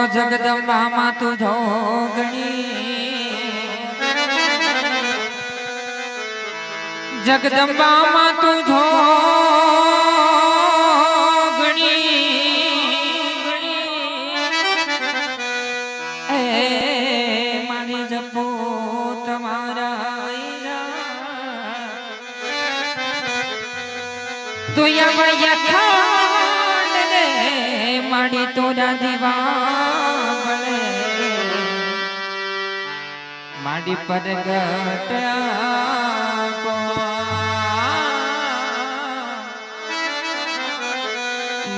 તો જગદંબામાં તું જોગણી. જગદંબામાં તું જોગણી. એ મારી જપો તમારા તું યમ દે માડી તોરા દીવા. माड़ी पर गटया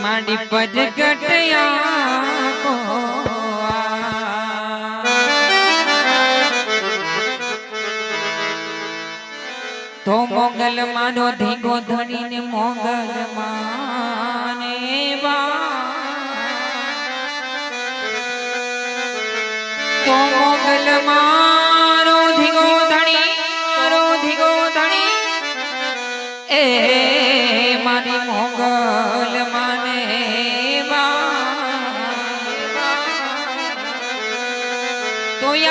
माड़ी पर गटया तो मंगल मानो धीगो धनी ने मंगल माने बा। तो मंगल मान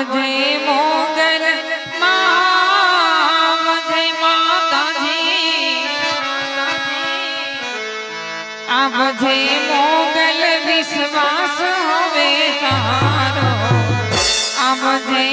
मुझे मोगल मुझे माता जी। अब मुझे मोगल विश्वास होवे कहाँ अब मुझे